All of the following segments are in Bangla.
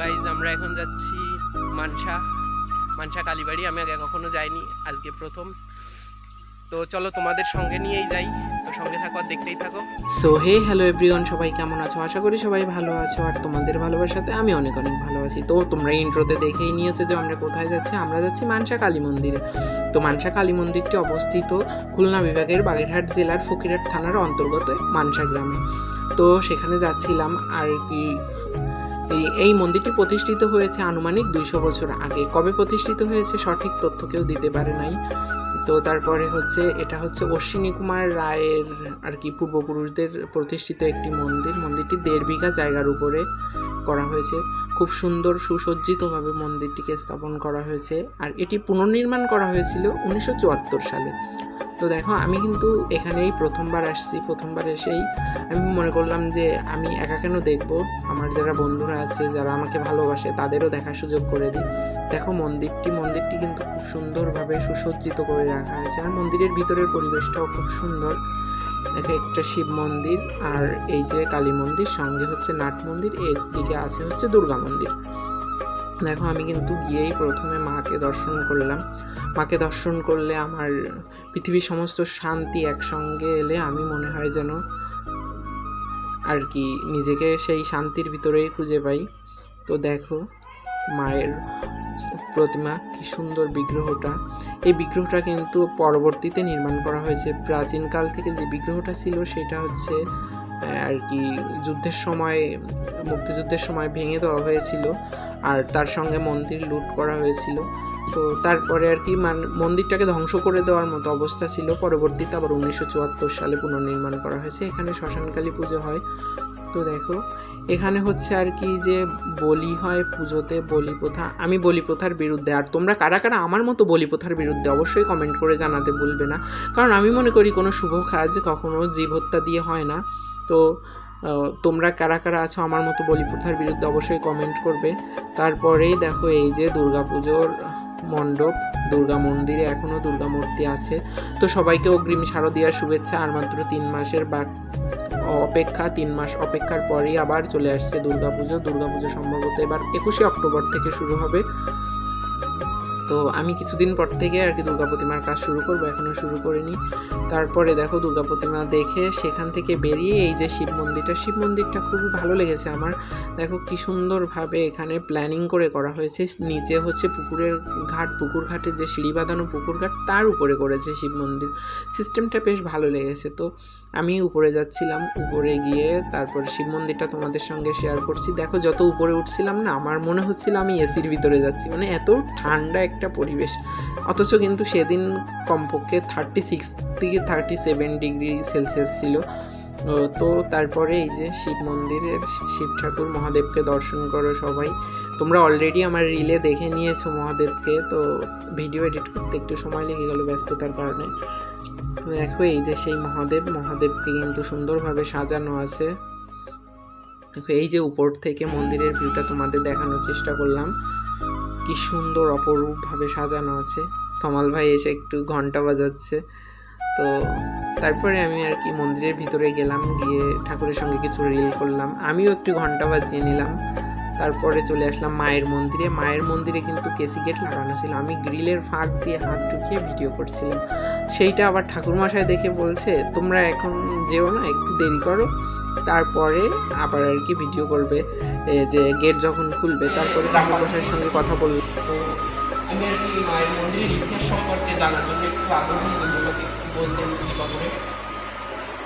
গাইজ আমরা এখন যাচ্ছি মানসা। মানসা কালীবাড়ি, আমি আগে কখনো যাইনি, আজকে প্রথম। তো চলো তোমাদের সঙ্গে নিয়েই যাই। তো সঙ্গে থাকো আর দেখতেই থাকো। সো হে হ্যালো এভরিওয়ান সবাই কেমন আছো? আশা করি সবাই ভালো আছো, আর তোমাদের ভালোবাসাতে আমি অনেক অনেক ভালো আছি। তো তোমরা ইন্ট্রোতে দেখেই নিয়েছো যে আমরা কোথায় যাচ্ছি। আমরা যাচ্ছি মানসা কালী মন্দিরে। তো মানসা কালী মন্দিরটি অবস্থিত খুলনা বিভাগের বাগেরহাট জেলার ফকিরহাট থানার অন্তর্গত মানসা গ্রামে। তো সেখানে যাচ্ছিলাম আর কি এই মন্দিরটি প্রতিষ্ঠিত হয়েছে আনুমানিক দুইশো বছর আগে। কবে প্রতিষ্ঠিত হয়েছে সঠিক তথ্য কেউ দিতে পারে নাই। তো তারপরে হচ্ছে, এটা হচ্ছে অশ্বিনী কুমার রায়ের আর কি পূর্বপুরুষদের প্রতিষ্ঠিত একটি মন্দির। মন্দিরটি দেড় বিঘা জায়গার উপরে করা হয়েছে। খুব সুন্দর সুসজ্জিতভাবে মন্দিরটিকে স্থাপন করা হয়েছে। আর এটি পুনর্নির্মাণ করা হয়েছিল উনিশশো চুয়াত্তর সালে। তো দেখো, আমি কিন্তু এখানেই প্রথমবার আসছি, প্রথমবার এসেই আমি মনে করলাম যে আমি একা কেন দেখব? আমার যারা বন্ধুরা আছে, যারা আমাকে ভালোবাসে, তাদেরও দেখার সুযোগ করে দিই। দেখো, মন্দিরটি মন্দিরটি কিন্তু খুব সুন্দরভাবে সুসজ্জিত করে রাখা আছে। আর মন্দিরের ভিতরের পরিবেশটাও খুব সুন্দর। দেখো, একটা শিব মন্দির আর এই যে কালী মন্দির, সঙ্গে হচ্ছে নাট মন্দির, এর দিকে আছে হচ্ছে দুর্গা মন্দির। দেখো, আমি কিন্তু গিয়েই প্রথমে মাকে দর্শন করলাম। মাকে দর্শন করলে আমার পৃথিবীর সমস্ত শান্তি একসঙ্গে এলে আমি মনে হয় যেন আর কি নিজেকে সেই শান্তির ভিতরেই খুঁজে পাই। তো দেখো, মায়ের প্রতিমা, কি সুন্দর বিগ্রহটা। এই বিগ্রহটা কিন্তু পরবর্তীতে নির্মাণ করা হয়েছে। প্রাচীনকাল থেকে যে বিগ্রহটা ছিল, সেটা হচ্ছে আর কি যুদ্ধের সময়, মুক্তিযুদ্ধের সময় ভেঙে দেওয়া হয়েছিল। আর তার সঙ্গে মন্দির লুট করা হয়েছিল। তো তারপরে আর কি মান মন্দিরটাকে ধ্বংস করে দেওয়ার মতো অবস্থা ছিল। পরবর্তীতে আবার উনিশশো চুয়াত্তর সালে পুনর্নির্মাণ করা হয়েছে। এখানে শ্মশানকালী পুজো হয়। তো দেখো, এখানে হচ্ছে আর কি যে বলি হয় পুজোতে বলি প্রথা। আমি বলি প্রথার বিরুদ্ধে। আর তোমরা কারা কারা আমার মতো বলি প্রথার বিরুদ্ধে অবশ্যই কমেন্ট করে জানাতে ভুলবে না। কারণ আমি মনে করি কোনো শুভ কাজ কখনো জীব হত্যা দিয়ে হয় না। তো তোমরা কারা কারা আছো আমার মতো বলি প্রথার বিরুদ্ধে অবশ্যই কমেন্ট করবে। তারপরেই দেখো এই যে দুর্গাপুজোর মণ্ডপ, দুর্গা মন্দিরে এখনও দুর্গা মূর্তি আছে। তো সবাইকে অগ্রিম শারদীয়ার শুভেচ্ছা। আর মাত্র তিন মাসের বা অপেক্ষা, তিন মাস অপেক্ষার পরেই আবার চলে আসছে দুর্গাপুজো। দুর্গাপুজো সম্ভবত এবার একুশে অক্টোবর থেকে শুরু হবে। তো আমি কিছুদিন পর থেকে আর কি দুর্গা প্রতিমার কাজ শুরু করব এখনও শুরু করিনি। তারপরে দেখো দুর্গা প্রতিমা দেখে সেখান থেকে বেরিয়ে এই যে শিব মন্দিরটা শিব মন্দিরটা খুবই ভালো লেগেছে আমার। দেখো কি সুন্দরভাবে এখানে প্ল্যানিং করে করা হয়েছে। নিচে হচ্ছে পুকুরের ঘাট, পুকুর ঘাটের যে সিঁড়ি বাঁধানো পুকুর ঘাট, তার উপরে করেছে শিব মন্দির। সিস্টেমটা বেশ ভালো লেগেছে। তো আমি উপরে যাচ্ছিলাম, উপরে গিয়ে তারপরে শিব মন্দিরটা তোমাদের সঙ্গে শেয়ার করছি। দেখো যত উপরে উঠছিলাম না, আমার মনে হচ্ছিল আমি এসির ভিতরে যাচ্ছি। মানে এত ঠান্ডা একটা পরিবেশ। অথচ কিন্তু সেদিন কমপক্ষে থার্টি সিক্স থেকে থার্টি সেভেন ডিগ্রি সেলসিয়াস ছিল। তো তারপরে এই যে শিব মন্দিরের শিব ঠাকুর, মহাদেবকে দর্শন করো সবাই। তোমরা অলরেডি আমার রিলে দেখে নিয়েছো মহাদেবকে, তো ভিডিও এডিট করতে একটু সময় লেগে গেল ব্যস্ততার কারণে। দেখো এই যে সেই মহাদেব, মহাদেবকে কিন্তু সুন্দরভাবে সাজানো আছে। দেখো এই যে উপর থেকে মন্দিরের ভিউটা তোমাদের দেখানোর চেষ্টা করলাম। কি সুন্দর অপরূপভাবে সাজানো আছে। তমাল ভাই এসে একটু ঘণ্টা বাজাচ্ছে। তো তারপরে আমি আর কি মন্দিরের ভিতরে গেলাম, গিয়ে ঠাকুরের সঙ্গে কিছু রিল করলাম। আমিও একটু ঘণ্টা বাজিয়ে নিলাম। তারপরে চলে আসলাম মায়ের মন্দিরে। মায়ের মন্দিরে কিন্তু কেসি গেট লাগানো ছিল। আমি গ্রিলের ফাঁক দিয়ে হাত ঢুকিয়ে ভিডিও করছিলাম। সেইটা আবার ঠাকুরমশাই দেখে বলছে, তোমরা এখন যেও না, একটু দেরি করো। তারপরে আবার আর কি ভিডিও করবে। এ, যে গেট যখন খুলবে তারপরে ঠাকুরমশাইয়ের সঙ্গে কথা বলবে। তো আমি আর কি মায়ের মন্দিরের ইতিহাস সম্পর্কে জানার জন্য একটু আগ্রহী বলতেন কৃপা করে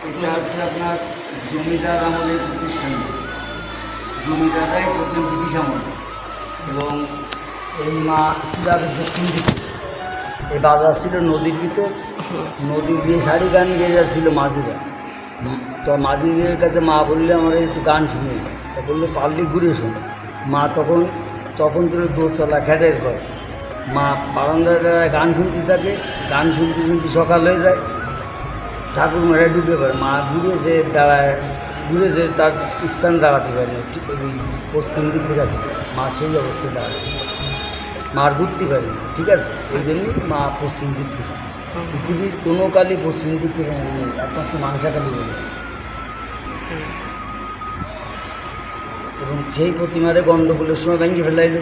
এটা হচ্ছে আপনার জমিদার আমলের প্রতিষ্ঠান। জমিদাররাই প্রথম ব্রিটিশ আমল। এবং এই মা ছিল দক্ষিণ দিকে। এই বাজার ছিল নদীর ভিতর। নদী দিয়ে শাড়ি গান গিয়ে যাচ্ছিল মাঝিরা। তো মাঝিদের কাছে মা বললে আমাদের একটু গান শুনে। তা বললে পারলে ঘুরে শোন মা তখন তখন ছিল দোতলা খ্যাটের ঘর। মা বারান্দায় গান শুনতে থাকে। গান শুনতে শুনতে সকাল হয়ে যায়। ঠাকুর মারা ঢুকে পারে মা ঘুরে যে দাঁড়ায় ঘুরে যে তার স্থান দাঁড়াতে পারে না ঠিক ওই পশ্চিম দিক থেকে আছে মা সেই অবস্থায় দাঁড়ায়। মা আর ঘুরতে পারে না, ঠিক আছে? এই জন্যই মা পশ্চিম দিক থেকে। পৃথিবীর কোনো কালই পশ্চিম দিক থেকে নেই একমাত্র মাংসা কালী বলে এবং সেই প্রতিমারে গণ্ডগোলের সময় ভেঙে ফেলাইল,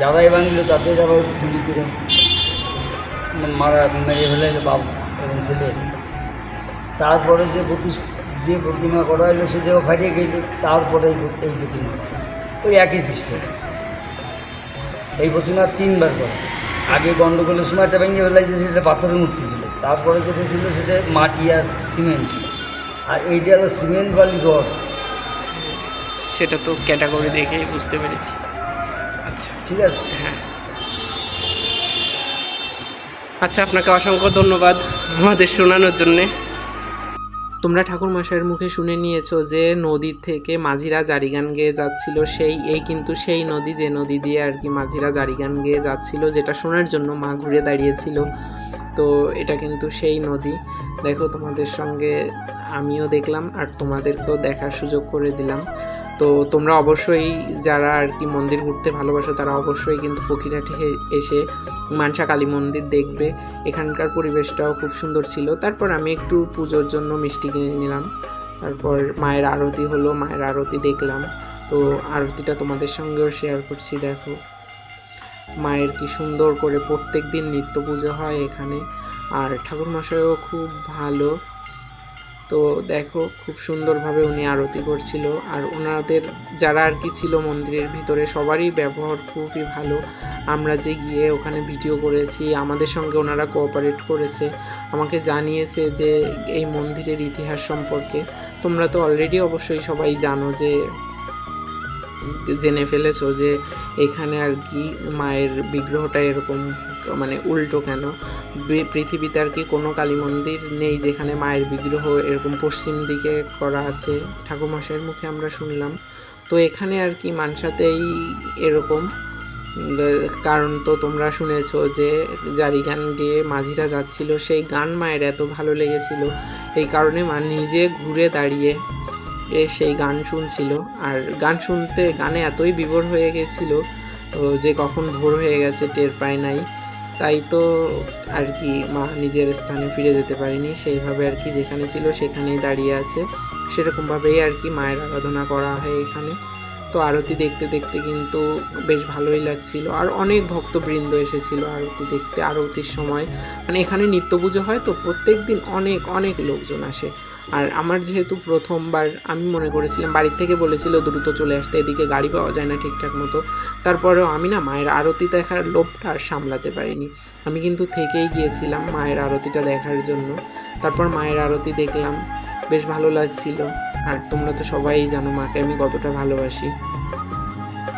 যারাই ভাঙলো তাদের আবার গুলি করে মারা, মেরে ফেলাইল বাবু এবং ছেলে। তারপরে যে প্রতি যে প্রতিমা করা হলো সেটাও ফাটিয়ে গেল তারপরে এই প্রতিমা। ওই একই সিস্টেম এই প্রতিমা তিনবার করে। আগে গণ্ডগোলের সময় একটা ভেঙে ফেলাইছে, সেটা পাথরের মূর্তি ছিল। তারপরে যেটা ছিল, সেটা মাটি আর সিমেন্ট আর এইটা হলো সিমেন্ট বালি রড সেটা তো ক্যাটাগরি দেখে বুঝতে পেরেছি। আচ্ছা। ঠিক আছে। হ্যাঁ। আচ্ছা আপনাকে অসংখ্য ধন্যবাদ আমাদের শোনানোর জন্যে। তোমরা ঠাকুর মশাইয়ের মুখে শুনে নিয়েছো যে নদীর থেকে মাঝিরা জারিগান গেয়ে যাচ্ছিল। সেই এই কিন্তু সেই নদী যে নদী দিয়ে আর কি মাঝিরা জারিগান গেয়ে যাচ্ছিল যেটা শোনার জন্য মা ঘুরে দাঁড়িয়েছিল। তো এটা কিন্তু সেই নদী। দেখো তোমাদের সঙ্গে আমিও দেখলাম আর তোমাদেরকেও দেখার সুযোগ করে দিলাম। তো তোমরা অবশ্যই যারা আর কি মন্দির ঘুরতে ভালোবাসো, তারা অবশ্যই কিন্তু ফকিরহাটে এসে মানসা কালী মন্দির দেখবে। এখানকার পরিবেশটাও খুব সুন্দর ছিল। তারপর আমি একটু পুজোর জন্য মিষ্টি কিনে নিলাম। তারপর মায়ের আরতি হলো, মায়ের আরতি দেখলাম। তো আরতিটা তোমাদের সঙ্গেও শেয়ার করছি, দেখো। মায়ের কি সুন্দর করে প্রত্যেক দিন নিত্য পুজো হয় এখানে। আর ঠাকুর মশাইও খুব ভালো। তো দেখো, খুব সুন্দরভাবে উনি আরতি করছিল। আর ওনাদের যারা আর কি ছিল মন্দিরের ভিতরে, সবারই ব্যবহার খুবই ভালো। আমরা যে গিয়ে ওখানে ভিডিও করেছি, আমাদের সঙ্গে ওনারা কোঅপারেট করেছে। আমাকে জানিয়েছে যে এই মন্দিরের ইতিহাস সম্পর্কে। তোমরা তো অলরেডি অবশ্যই সবাই জানো যে, জেনে ফেলেছো যে এখানে আর কি মায়ের বিগ্রহটা এরকম মানে উল্টো কেন? পৃথিবীতে আর কি কোনো কালী মন্দির নেই যেখানে মায়ের বিগ্রহ এরকম পশ্চিম দিকে করা আছে। ঠাকুরমশাইয়ের মুখে আমরা শুনলাম। তো এখানে আর কি মানসাতেই এরকম। কারণ তো তোমরা শুনেছো যে জারি গান গেয়ে মাঝিরা যাচ্ছিল, সেই গান মায়ের এত ভালো লেগেছিল। এই কারণে মা নিজে ঘুরে দাঁড়িয়ে এ সেই গান শুনছিল। আর গান শুনতে, গানে এতই বিভোর হয়ে গেছিল যে কখন ভোর হয়ে গেছে টের পায় নাই। তাই তো আর কি মা নিজের স্থানে ফিরে যেতে পারেনি। সেইভাবে আর কি যেখানে ছিল সেখানেই দাঁড়িয়ে আছে। সেরকমভাবেই আর কি মায়ের আরাধনা করা হয় এখানে। তো আরতি দেখতে দেখতে কিন্তু বেশ ভালোই লাগছিল। আর অনেক ভক্তবৃন্দ এসেছিল আরতি দেখতে, আরতির সময়। মানে এখানে নিত্য পুজো হয় তো প্রত্যেক দিন অনেক অনেক লোকজন আসে। আর আমার যেহেতু প্রথমবার আমি মনে করেছিলাম, বাড়ির থেকে বলেছিল দ্রুত চলে আসতে, এদিকে গাড়ি পাওয়া যায় না ঠিকঠাক মতো। তারপরেও আমি না মায়ের আরতি দেখার লোভটা আর সামলাতে পারিনি। আমি কিন্তু থেকেই গিয়েছিলাম মায়ের আরতিটা দেখার জন্য। তারপর মায়ের আরতি দেখলাম, বেশ ভালো লাগছিল। আর তোমরা তো সবাই জানো মাকে আমি কতটা ভালোবাসি।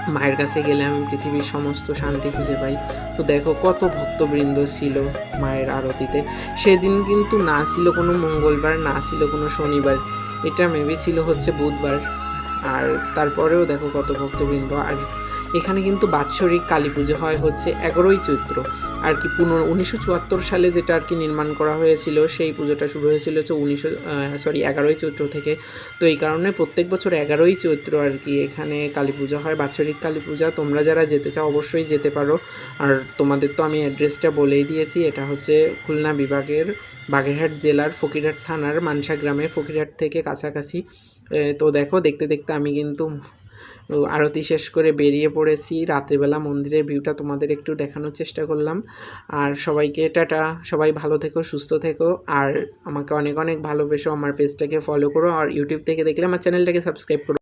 মায়ের কাছে গেলে আমি পৃথিবীর সমস্ত শান্তি খুঁজে পাই। তো দেখো কত ভক্তবৃন্দ ছিল মায়ের আরতিতে। সেদিন কিন্তু না ছিল কোনো মঙ্গলবার, না ছিল কোনো শনিবার। এটা মেবি ছিল হচ্ছে বুধবার। আর তারপরেও দেখো কত ভক্তবৃন্দ। আর এখানে কিন্তু বাৎসরিক কালী পুজো হয় হচ্ছে এগারোই চৈত্র। আর কি পুনর উনিশশো চুয়াত্তর সালে যেটা আর কি নির্মাণ করা হয়েছিল, সেই পুজোটা শুরু হয়েছিল হচ্ছে উনিশশো সরি এগারোই চৈত্র থেকে। তো এই কারণে প্রত্যেক বছর এগারোই চৈত্র আর কি এখানে কালী পুজো হয়, বাৎসরিক কালী পূজা। তোমরা যারা যেতে চাও অবশ্যই যেতে পারো। আর তোমাদের তো আমি অ্যাড্রেসটা বলেই দিয়েছি, এটা হচ্ছে খুলনা বিভাগের বাগেরহাট জেলার ফকিরহাট থানার মানসা গ্রামে ফকিরহাট থেকে কাছাকাছি। তো দেখো, দেখতে দেখতে আমি কিন্তু আরতি শেষ করে বেরিয়ে পড়েছি। রাত্রিবেলা মন্দিরের ভিউটা তোমাদের একটু দেখানোর চেষ্টা করলাম। আর সবাইকে টাটা, সবাই ভালো থেকো, সুস্থ থেকো। আর আমাকে অনেক অনেক ভালোবেসো আমার পেজটাকে ফলো করো। আর ইউটিউব থেকে দেখলে আমার চ্যানেলটাকে সাবস্ক্রাইব করো।